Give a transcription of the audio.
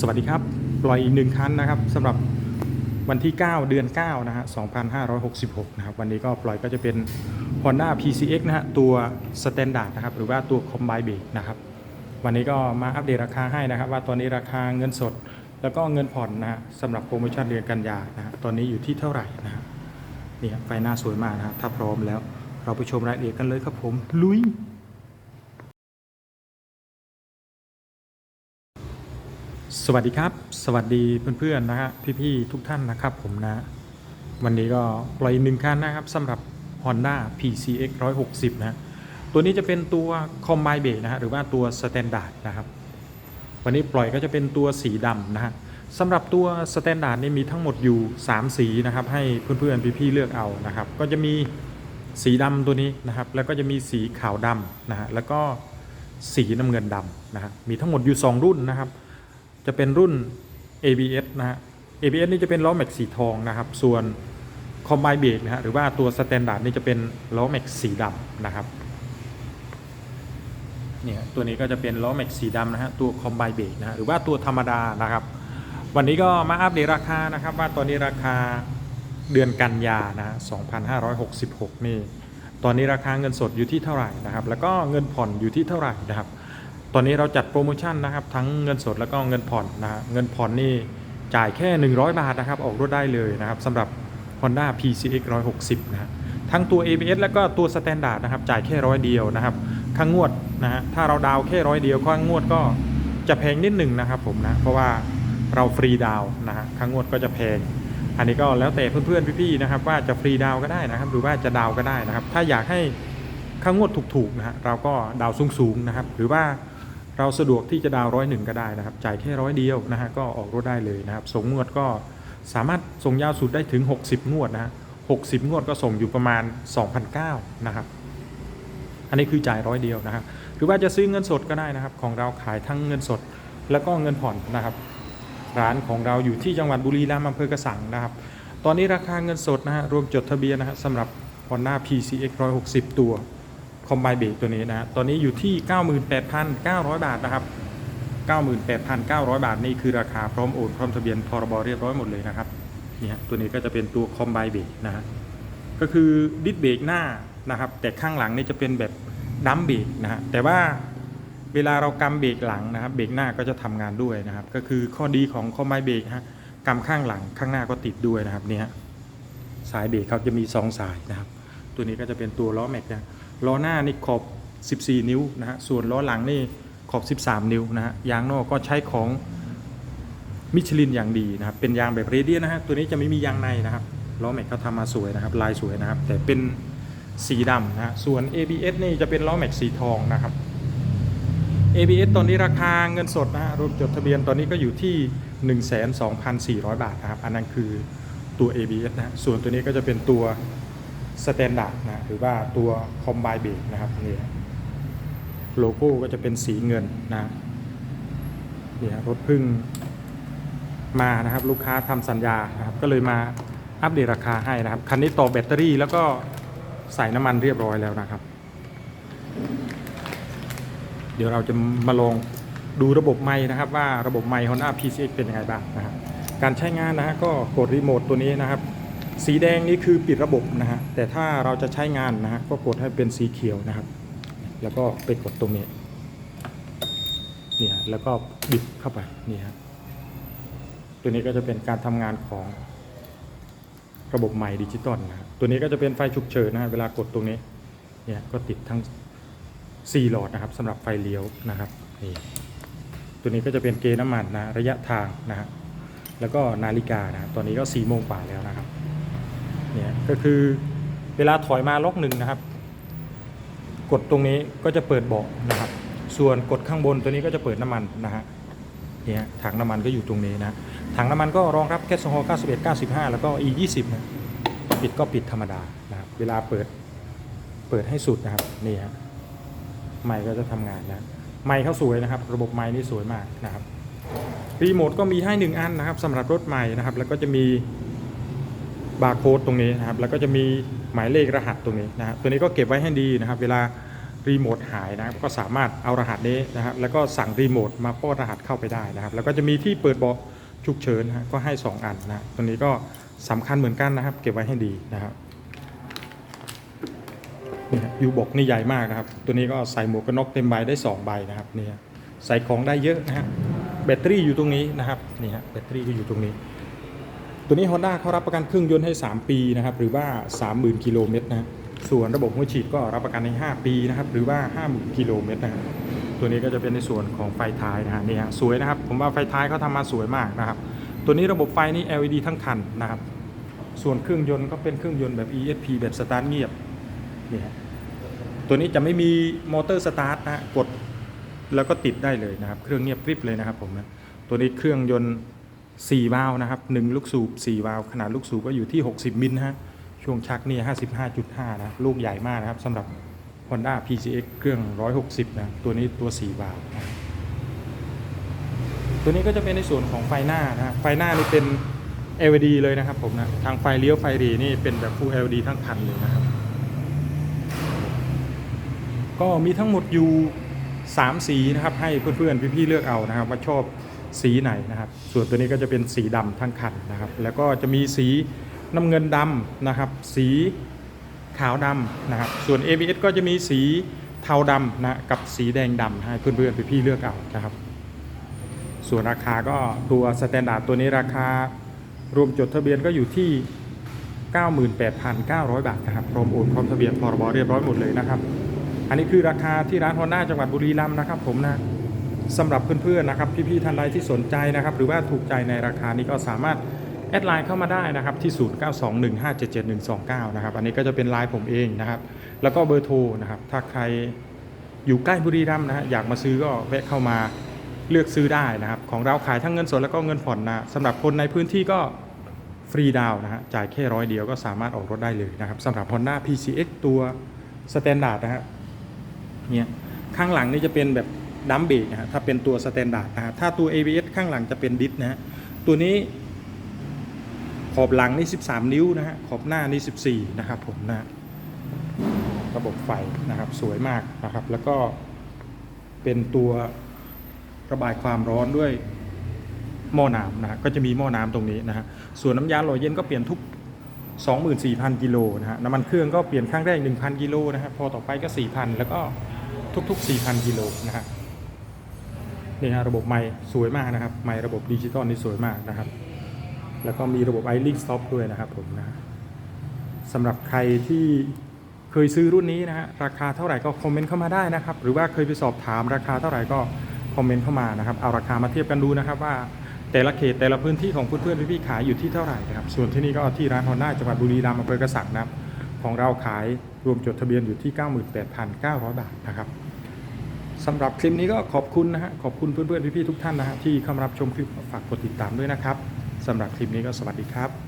สวัสดีครับปล่อยอีกหนึ่งคันนะครับสำหรับวันที่ 9 เดือน 9 นะฮะ 2566 นะครับ วันนี้ก็ปล่อยก็จะเป็น Honda PCX นะฮะ ตัว Standard นะครับ หรือว่าตัว Combine b r a k นะครับ วันนี้ก็มาอัปเดตราคาให้นะครับ ว่าตอนนี้ราคาเงินสด แล้วก็เงินผ่อนนะฮะสำหรับโปรโมชั่นเดือนกันยานะฮะ ตอนนี้อยู่ที่เท่าไหร่นะฮะนี่ไฟหน้าสวยมากนะฮะถ้าพร้อมแล้วเราไปชมรายละเอียดกันเลยครับผมลุย สวัสดีครับ สวัสดีเพื่อนๆนะฮะพี่ๆทุกท่านนะครับผมนะ วันนี้ก็ปล่อยหนึ่งคันนะครับสำหรับ Honda PCX 160 นะฮะตัวนี้จะเป็นตัว Combine b r a k นะฮะหรือว่าตัว Standard นะครับวันนี้ปล่อยก็จะเป็นตัวสีดำนะฮะสำหรับตัว Standard นี่มีทั้งหมดอยู่ 3 สีนะครับให้เพื่อนๆพี่ๆเลือกเอานะครับก็จะมีสีดำตัวนี้นะครับแล้วก็จะมีสีขาวดำนะฮะแล้วก็สีน้ำเงินดำนะฮะมีทั้งหมดอยู่ 2 รุ่นนะครับ จะเป็นรุ่น ABS นะฮะ ABS นี่จะเป็นล้อแม็กสีทองนะครับ ส่วน Combine b r a k นะฮะหรือว่าตัว Standard นี่จะเป็นล้อแม็กสีดำนะครับเนี่ยตัวนี้ก็จะเป็นล้อแม็กสีดำนะฮะตัว Combine b r a k นะฮะหรือว่าตัวธรรมดานะครับ วันนี้ก็มาอัปเดตราคานะครับ ว่าตอนนี้ราคาเดือนกันยานะฮะ2566 นี่ ตอนนี้ราคาเงินสดอยู่ที่เท่าไหร่นะครับ แล้วก็เงินผ่อนอยู่ที่เท่าไหร่นะครับ ตอนนี้เราจัดโปรโมชั่นนะครับทั้งเงินสดแล้วก็เงินผ่อนนะฮะเงินผ่อนนี่จ่ายแค่ 100 บาทนะครับออกรถได้เลยนะครับสำหรับ Honda PCX 160นะฮะทั้งตัว ABS แล้วก็ตัว Standard นะครับจ่ายแค่ร้อยเดียวนะครับค่างวดนะฮะถ้าเราดาวแค่ร้อยเดียวค่างวดก็จะแพงนิดหนึ่งนะครับผมนะเพราะว่าเราฟรีดาวนะฮะค่างวดก็จะแพง อันนี้ก็แล้วแต่เพื่อนๆพี่ๆนะครับว่าจะฟรีดาวก็ได้นะครับหรือว่าจะดาวก็ได้นะครับ ถ้าอยากให้ค่างวดถูกๆนะฮะเราก็ดาวสูงๆนะครับหรือว่า เราสะดวกที่จะดาวร้อยหนึ่งก็ได้นะครับ จ่ายแค่ร้อยเดียวนะฮะก็ออกรถได้เลยนะครับส่งงวดก็สามารถส่งยาวสุดได้ถึง 60 งวดนะฮะ60งวดก็ส่งอยู่ประมาณ 2,009นะครับ อันนี้คือจ่ายร้อยเดียวนะครับ หรือว่าจะซื้อเงินสดก็ได้นะครับ ของเราขายทั้งเงินสดแล้วก็เงินผ่อนนะครับ ร้านของเราอยู่ที่จังหวัดบุรีรัมย์อำเภอกระสังนะครับ ตอนนี้ราคาเงินสดนะฮะรวมจดทะเบียนนะฮะสำหรับ Honda PCX 160 ตัว คอมไบเบรกตัวนี้นะตอนนี้อยู่ที่ 98,900 บาทนะครับ 98,900 บาทนี่คือราคาพร้อมโอนพร้อมทะเบียนพรบเรียบร้อยหมดเลยนะครับเนี่ฮะตัวนี้ก็จะเป็นตัวคอมไบเบรกนะฮะก็คือดิสเบรกหน้านะครับ แต่ข้างหลังนี่จะเป็นแบบดัมเบรกนะฮะแต่ว่าเวลาเรากำเบรกหลังนะครับ เบรกหน้าก็จะทำงานด้วยนะครับ ก็คือข้อดีของคอมไบเบรกฮะกำข้างหลังข้างหน้าก็ติดด้วยนะครับเนี่ยสายเบรกเขาจะมี 2 สายนะครับ ตัวนี้ก็จะเป็นตัวล้อแม็กนะ ล้อหน้านี่ขอบ 14 นิ้วนะฮะ ส่วนล้อหลังนี่ขอบ 13 นิ้วนะฮะ ยางนอกก็ใช้ของมิชลินอย่างดีนะครับ เป็นยางแบบเรเดียนนะฮะ ตัวนี้จะไม่มียางในนะครับ ล้อแม็กเขาทำมาสวยนะครับ ลายสวยนะครับ แต่เป็นสีดำนะฮะส่วน ABS นี่จะเป็นล้อแม็กสีทองนะครับ ABS ตอนนี้ราคาเงินสดนะฮะรวมจดทะเบียนตอนนี้ก็อยู่ที่ 12,400 บาทนะครับ อันนั้นคือตัว ABS นะฮะส่วนตัวนี้ก็จะเป็นตัว สแตนดาร์ดนะหรือว่าตัวคอมไบเบรกนะครับนี่โลโก้ก็จะเป็นสีเงินนะนี่รถพึ่งมานะครับลูกค้าทำสัญญานะครับก็เลยมาอัปเดตราคาให้นะครับ คันนี้ต่อแบตเตอรี่แล้วก็ใส่น้ำมันเรียบร้อยแล้วนะครับ เดี๋ยวเราจะมาลองดูระบบไม้นะครับ ว่าระบบไมค์ Honda PCX เป็นยังไงบ้างนะครับการใช้งานนะฮะก็กดรีโมทตัวนี้นะครับ สีแดงนี่คือปิดระบบนะฮะแต่ถ้าเราจะใช้งานนะฮะก็กดให้เป็นสีเขียวนะครับ แล้วก็ไปกดตรงนี้นี่ฮะแล้วก็บิดเข้าไปนี่ฮะตัวนี้ก็จะเป็นการทำงานของระบบใหม่ดิจิตอลนะตัวนี้ก็จะเป็นไฟฉุกเฉินนะฮะเวลากดตรงนี้เนี่ยก็ติดทั้ง4หลอดนะครับสำหรับไฟเลี้ยวนะครับนี่ตัวนี้ก็จะเป็นเกณฑ์น้ำมันนะระยะทางนะฮะแล้วก็นาฬิกานะตอนนี้ก็4โมงกว่าแล้วนะครับ เนี่ยก็คือเวลาถอยมาล็อกหนึ่งนะครับ กดตรงนี้ก็จะเปิดเบาะนะครับ ส่วนกดข้างบนตัวนี้ก็จะเปิดน้ำมันนะฮะเนี่ยถังน้ำมันก็อยู่ตรงนี้นะถังน้ำมันก็รองรับแก๊สโซฮอล์91 95 แล้วก็ E 20นะปิดก็ปิดธรรมดานะครับเวลาเปิดเปิดให้สุดนะครับนี่ฮะไมค์ก็จะทำงานนะไมค์เขาสวยนะครับ ระบบไมค์นี่สวยมากนะครับรีโมทก็มีให้หนึ่งอันนะครับสำหรับรถใหม่นะครับ แล้วก็จะมี บาร์โค้ดตรงนี้นะครับ แล้วก็จะมีหมายเลขรหัสตรงนี้นะครับตัวนี้ก็เก็บไว้ให้ดีนะครับ เวลารีโมทหายนะครับก็สามารถเอารหัสนี้นะครับ แล้วก็สั่งรีโมทมาป้อนรหัสเข้าไปได้นะครับ แล้วก็จะมีที่เปิดเบาะฉุกเฉินนะก็ให้ 2 อันนะตัวนี้ก็สำคัญเหมือนกันนะครับ เก็บไว้ให้ดีนะครับนี่ยูบอกนี่ใหญ่มากนะครับ ตัวนี้ก็ใส่หมวกกันน็อกเต็มใบได้ 2 ใบนะครับนี่ใส่ของได้เยอะนะฮะแบตเตอรี่อยู่ตรงนี้นะครับนี่ฮะแบตเตอรี่ก็อยู่ตรงนี้ ตัวนี้ Honda เขารับประกันเครื่องยนต์ให้ 3 ปีนะครับหรือว่า 30,000 กิโลเมตรนะส่วนระบบหัวฉีดก็รับประกันใน 5 ปีนะครับหรือว่า 50,000 กิโลเมตรนะครับตัวนี้ก็จะเป็นในส่วนของไฟท้ายนะฮะนี่ฮะสวยนะครับ ผมว่าไฟท้ายเขาทำมาสวยมากนะครับ ตัวนี้ระบบไฟนี่ LED ทั้งคันนะครับ ส่วนเครื่องยนต์ก็เป็นเครื่องยนต์แบบ ESP แบบสตาร์ทเงียบนี่ฮะตัวนี้จะไม่มีมอเตอร์สตาร์ทนะฮะกดแล้วก็ติดได้เลยนะครับ เครื่องเงียบกริบเลยนะครับผมนะตัวนี้เครื่องยนต์ 4วาล์วนะครับ1ลูกสูบ4วาล์วขนาดลูกสูบก็อยู่ที่ 60 มิลนะฮะช่วงชักนี่55.5 นะลูกใหญ่มากนะครับสำหรับ Honda PCX เครื่อง 160 นะตัวนี้ตัว 4 วาล์วนะตัวนี้ก็จะเป็นในส่วนของไฟหน้านะฮะไฟหน้านี่เป็น LED เลยนะครับผมนะทางไฟเลี้ยวไฟรีนี่เป็นแบบ Full LED ทั้งคันเลยนะครับ ก็มีทั้งหมดอยู่ 3 สีนะครับให้เพื่อนๆพี่ๆเลือกเอานะครับว่าชอบ สีไหนนะครับ ส่วนตัวนี้ก็จะเป็นสีดำทั้งคันนะครับ แล้วก็จะมีสีน้ำเงินดำนะครับ สีขาวดำนะครับ ส่วน ABS ก็จะมีสีเทาดำนะกับสีแดงดำให้เพื่อนๆพี่ๆเลือกเอานะครับ ส่วนราคาก็ตัวสแตนดาร์ดตัวนี้ราคารวมจดทะเบียนก็อยู่ที่ 98,900 บาทนะครับพร้อมโอนพร้อมทะเบียนพรบเรียบร้อยหมดเลยนะครับ อันนี้คือราคาที่ร้านฮอนด้าจังหวัดบุรีรัมย์นะครับผมนะ สำหรับเพื่อนๆนะครับพี่ๆท่านใดที่สนใจนะครับ หรือว่าถูกใจในราคานี้ก็สามารถแอดไลน์เข้ามาได้นะครับที่ 0921577129 นะครับ อันนี้ก็จะเป็นไลน์ผมเองนะครับ แล้วก็เบอร์โทรนะครับ ถ้าใครอยู่ใกล้บุรีรัมย์นะฮะอยากมาซื้อก็แวะเข้ามาเลือกซื้อได้นะครับ ของเราขายทั้งเงินสดแล้วก็เงินผ่อนนะสำหรับคนในพื้นที่ก็ฟรีดาวน์นะฮะจ่ายแค่ร้อยเดียวก็สามารถออกรถได้เลยนะครับสำหรับ Honda PCX ตัวสแตนดาร์ดนะฮะเนี่ยข้างหลังนี่จะเป็นแบบ ดัมเบรกนะฮะถ้าเป็นตัวสแตนดาร์ดนะฮะถ้าตัว ABS ข้างหลังจะเป็นดิสนะฮะตัวนี้ขอบหลังนี่ 13 นิ้วนะฮะขอบหน้านี่ 14 นะครับผมนะระบบไฟนะครับสวยมากนะครับ แล้วก็เป็นตัวระบายความร้อนด้วยหม้อน้ำนะฮะก็จะมีหม้อน้ำตรงนี้นะฮะส่วนน้ำยาหล่อเย็นก็เปลี่ยนทุก 24,000 กิโลนะฮะน้ำมันเครื่องก็เปลี่ยนครั้งแรก 1,000 กิโลนะฮะพอต่อไปก็ 4,000 แล้วก็ทุก ๆ 4,000 กิโลนะฮะ นี่ฮะระบบไม้สวยมากนะครับไม้ระบบดิจิตอลนี่สวยมากนะครับ แล้วก็มีระบบ i l i n k Stop ด้วยนะครับผมนะสำหรับใครที่เคยซื้อรุ่นนี้นะฮะราคาเท่าไหร่ก็คอมเมนต์เข้ามาได้นะครับ หรือว่าเคยไปสอบถามราคาเท่าไหร่ก็คอมเมนต์เข้ามานะครับเอาราคามาเทียบกันดูนะครับว่าแต่ละเขตแต่ละพื้นที่ของเพื่อนๆพี่ๆขายอยู่ที่เท่าไหร่นะครับส่วนที่นี่ก็ที่ร้านฮอนด้าจังหวัดบุรีรัมย์อำเภอกระสังนะครับของเราขายรวมจดทะเบียนอยู่ที่ 98,900 บาทนะครับ สำหรับคลิปนี้ก็ขอบคุณนะฮะขอบคุณเพื่อนๆพี่ๆทุกท่านนะฮะที่เข้ามารับชมคลิปฝากกดติดตามด้วยนะครับสำหรับคลิปนี้ก็สวัสดีครับ